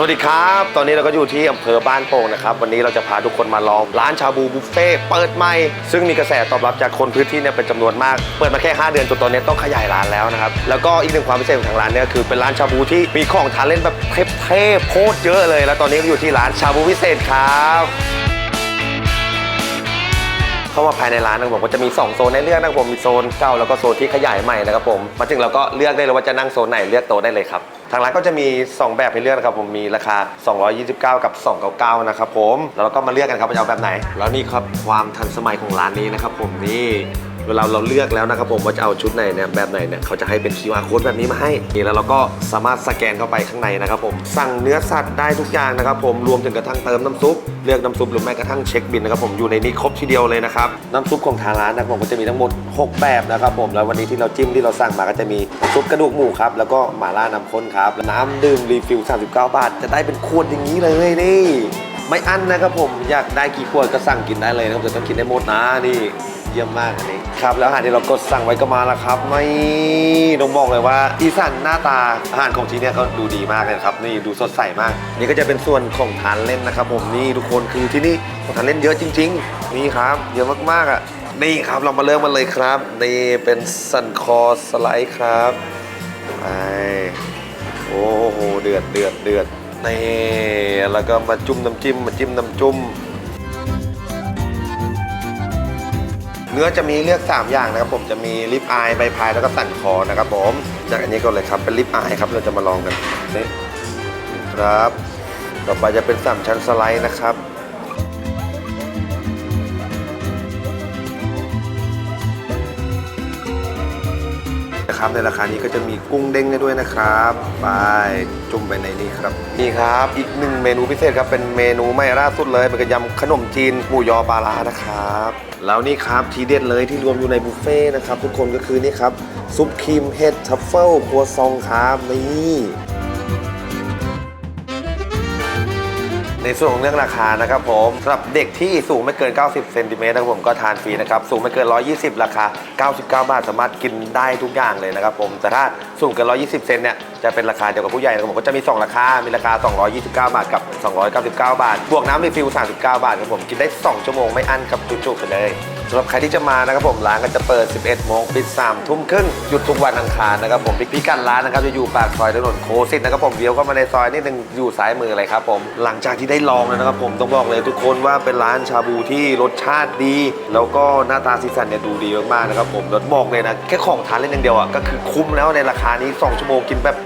สวัสดีครับ ตอนนี้เราก็อยู่ที่อำเภอบ้านโป่งนะครับ วันนี้เราจะพาทุกคนมาลองร้านชาบูบุฟเฟ่เปิดใหม่ ซึ่งมีกระแสตอบรับจากคนพื้นที่เนี่ยเป็นจำนวนมาก เปิดมาแค่ 5 เดือนจนตอนนี้ต้องขยายร้านแล้วนะครับ แล้วก็อีกหนึ่งความพิเศษของทางร้านเนี่ยคือเป็นร้านชาบูที่มีของทานเล่นแบบเทพๆโคตรเยอะเลย แล้วตอนนี้ก็อยู่ที่ร้านชาบูพิเศษครับ เข้ามาภายในร้านนะครับผมก็จะมี 2 โซนให้เลือกนะครับผมมีโซนเก่าแล้วก็โซนที่ขยายใหม่นะครับผมมาถึงเราก็เลือกได้เลยว่าจะนั่งโซนไหนเลือกโต๊ะได้เลยครับทางร้านก็จะมี 2 แบบให้เลือกนะครับผมมีราคา 229 กับ 299 นะครับผมแล้วเราก็มาเลือกกันครับว่าจะเอาแบบไหน แล้วนี่ครับความทันสมัยของร้านนี้นะครับผมนี่ เวลาเราเลือกแล้วนะครับผมว่าจะเอาชุดไหนเนี่ยแบบไหนเนี่ยเขาจะให้เป็น QR code แบบนี้มาให้นี่แล้วเราก็สามารถสแกนเข้าไปข้างในนะครับผมสั่งเนื้อสัตว์ได้ทุกอย่างนะครับผมรวมถึงกระทั่งเติมน้ำซุปเลือกน้ำซุปหรือแม้กระทั่งเช็คบินนะครับผมอยู่ในนี้ครบทีเดียวเลยนะครับน้ำซุปของทางร้านนะครับผมก็จะมีทั้งหมด 6 แบบนะครับผมแล้ววันนี้ที่เราจิ้มที่เราสั่งมาก็จะมีซุปกระดูกหมูครับแล้วก็หม่าล่าน้ำข้นครับน้ำดื่มรีฟิล39 บาท จะได้เป็นขวดอย่างนี้เลยนี่ไม่อั้นนะครับผมอยากได้กี่ขวดก็สั่งกินได้เลยนะครับแต่ต้องกินได้หมดนะนี่ ยี่ยมมากอันนี้ครับแล้วอาหารที่เรากดสั่งไว้ก็มาแล้วครับไม่ต้องบอกเลยว่าอีสานหน้าตาอาหารของที่เนี่ยเขาดูดีมากเลยนะครับนี่ดูสดใสมาก นี่ก็จะเป็นส่วนของทานเล่นนะครับ ผมนี่ทุกคนคือที่นี่ของทานเล่นเยอะจริง ๆ นี่ครับ เยอะมากๆอะนี่ครับเรามาเริ่มมันเลยครับนี่เป็นสันคอสไลด์ครับไปโอ้โหเดือดเดือดเดือดนี่แล้วก็มาจุ่มน้ำจิ้มมาจิ้มน้ำจุ่ม เนื้อจะมีเลือก 3 อย่างนะครับผมจะมีลิปอายใบพายแล้วก็สันคอนะครับผมจากอันนี้ก่อนเลยครับเป็นลิปอายครับเราจะมาลองกันนี่ครับ ต่อไปจะเป็นสามชั้นสไลด์นะครับนะครับในราคานี้ก็จะมีกุ้งเด้งให้ด้วยนะครับ ไปจุ่มไปในนี้ครับ นี่ครับ อีกหนึ่งเมนูพิเศษครับ เป็นเมนูใหม่ล่าสุดเลยเป็นกระยำขนมจีนหมูยอปลาร้านะครับ แล้วนี่ครับทีเด็ดเลยที่รวมอยู่ในบุฟเฟ่นะครับ ทุกคนก็คือนี่ครับ ซุปครีมเห็ดทัฟเฟิลครัวซองครับนี่ในส่วนของเรื่องราคานะครับผมสำหรับเด็กที่สูงไม่เกิน 90 เซนติเมตรนะครับผมก็ทานฟรีนะครับ สูงไม่เกิน 120 ราคา 99 บาท สามารถกินได้ทุกอย่างเลยนะครับผม แต่ถ้าสูงเกิน 120 เซนเนี่ย จะเป็นราคาเดียวกับผู้ใหญ่นะครับผมก็จะมี 2 ราคา มีราคา 229 บาทกับ 299 บาท บวกน้ำรีฟิล39 บาทครับผมกินได้ 2 ชั่วโมงไม่อั้นกับจุๆไปเลยสำหรับใครที่จะมานะครับผมร้านก็จะเปิด 11 โมงปิด 3 ทุ่มครึ่งหยุดทุกวันอังคารนะครับผมพิกัดร้านนะครับจะอยู่ปากซอยถนนโคสิตนะครับผมเลี้ยวเข้ามาในซอยนิดนึงอยู่ซ้ายมือเลยครับผมหลังจากที่ได้ลองแล้วนะครับผมต้องบอกเลยทุกคนว่าเป็นร้านชาบูที่รสชาติดี แล้วก็หน้าตาสีสันเนี่ยดูดีมากๆนะครับผมรถบอกเลยนะแค่ของทานเล่นอย่างเดียวอะก็คือคุ้มแล้วในราคานี้ 2 ชั่วโมงกินแบบ